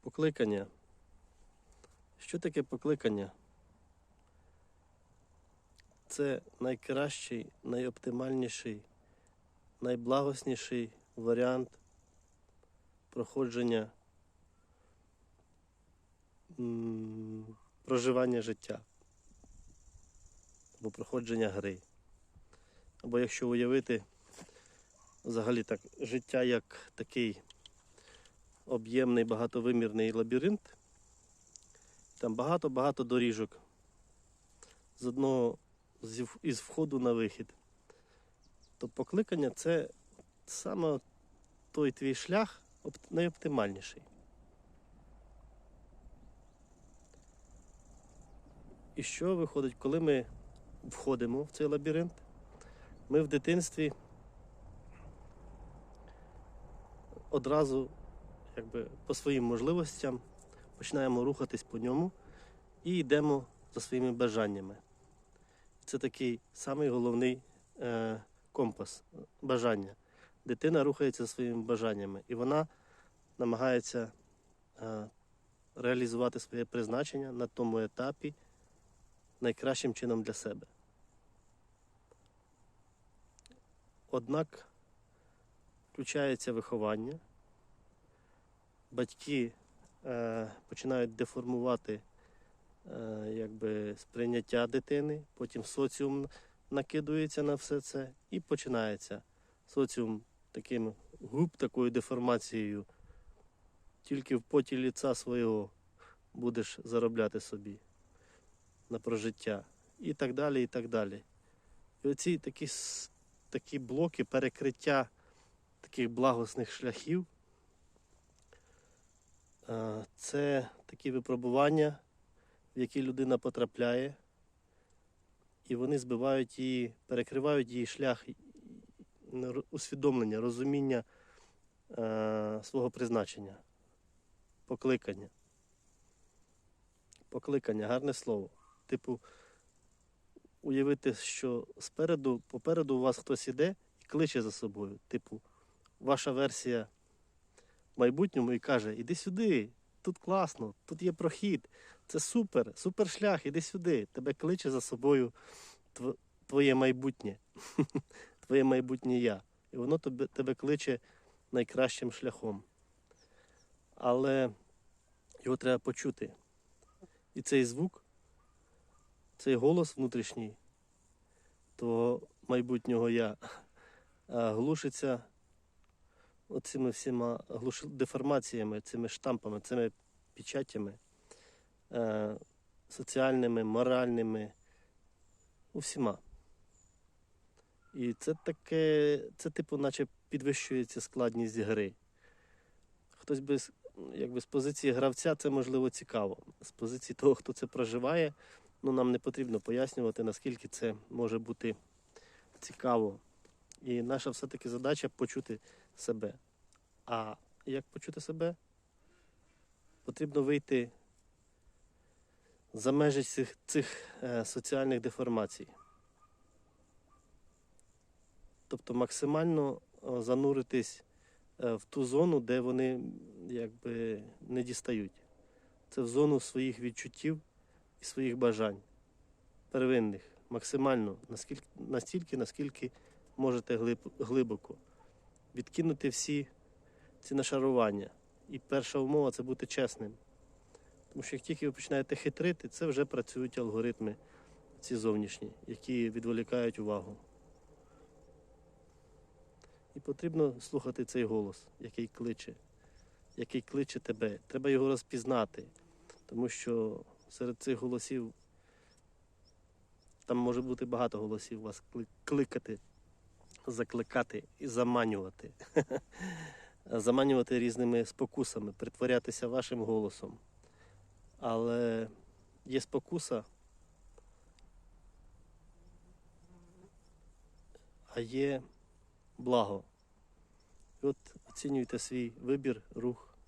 Покликання. Що таке покликання? Це найкращий, найоптимальніший, найблагосніший варіант проходження проживання життя або проходження гри. Або якщо уявити взагалі так, життя як такий об'ємний багатовимірний лабіринт, там багато-багато доріжок з одного із входу на вихід. То покликання це саме той твій шлях найоптимальніший. І що виходить, коли ми входимо в цей лабіринт? Ми в дитинстві одразу якби, по своїм можливостям починаємо рухатись по ньому і йдемо за своїми бажаннями. Це такий самий головний е, компас бажання. Дитина рухається за своїми бажаннями, і вона намагається е, реалізувати своє призначення на тому етапі найкращим чином для себе. Однак включається виховання, батьки е, починають деформувати е, якби, сприйняття дитини, потім соціум накидується на все це і починається соціум таким губ, такою деформацією. Тільки в поті ліца свого будеш заробляти собі на прожиття. І так далі, і так далі. І оці такі, такі блоки перекриття таких благосних шляхів. Е, Це такі випробування, в які людина потрапляє, і вони збивають її, перекривають її шлях усвідомлення, розуміння е, свого призначення, покликання. Покликання, гарне слово. Типу, уявити, що спереду, попереду у вас хтось іде і кличе за собою. Типу, ваша версія майбутньому і каже: Іди сюди, тут класно, тут є прохід, це супер, супер шлях, іди сюди. Тебе кличе за собою твоє майбутнє, твоє майбутнє я. І воно тебе, тебе кличе найкращим шляхом. Але його треба почути. І цей звук, цей голос внутрішній твого майбутнього я глушиться оцими всіма деформаціями, цими штампами, цими печатями е, соціальними, моральними, усіма. І це таке, це типу, наче підвищується складність гри. Хтось би якби з позиції гравця це можливо цікаво. З позиції того, хто це проживає, ну нам не потрібно пояснювати, наскільки це може бути цікаво. І наша все-таки задача почути себе. А як почути себе? Потрібно вийти за межі цих, цих е, соціальних деформацій. Тобто максимально зануритись е, в ту зону, де вони якби не дістають. Це в зону своїх відчуттів і своїх бажань. Первинних, максимально, наскільки, настільки, наскільки можете глиб, глибоко. Відкинути всі ці нашарування. І перша умова це бути чесним. Тому що як тільки ви починаєте хитрити, це вже працюють алгоритми ці зовнішні, які відволікають увагу. І потрібно слухати цей голос, який кличе, який кличе тебе. Треба його розпізнати, тому що серед цих голосів там може бути багато голосів вас кликати, закликати і заманювати. заманювати різними спокусами, притворятися вашим голосом. Але є спокуса, а є благо. І от оцінюйте свій вибір, рух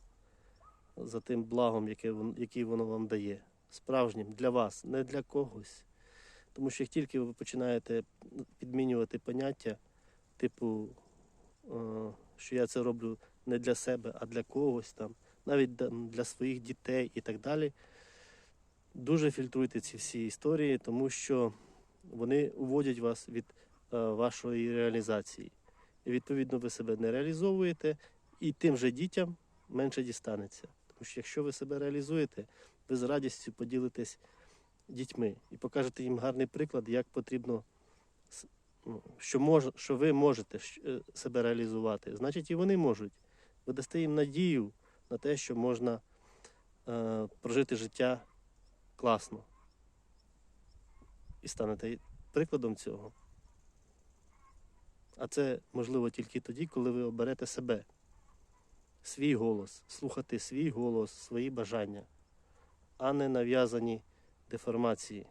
за тим благом, яке, який воно вам дає. Справжнім для вас, не для когось. Тому що як тільки ви починаєте підмінювати поняття, типу, е, що я це роблю не для себе, а для когось там, навіть для своїх дітей і так далі. Дуже фільтруйте ці всі історії, тому що вони уводять вас від е, вашої реалізації. І відповідно ви себе не реалізовуєте, і тим же дітям менше дістанеться. Тому що якщо ви себе реалізуєте, ви з радістю поділитесь дітьми і покажете їм гарний приклад, як потрібно, що, мож, що ви можете е, себе реалізувати. Значить, і вони можуть. Ви дасте їм надію на те, що можна е, прожити життя класно. І станете прикладом цього. А це можливо тільки тоді, коли ви оберете себе, свій голос, слухати свій голос, свої бажання, а не нав'язані деформації.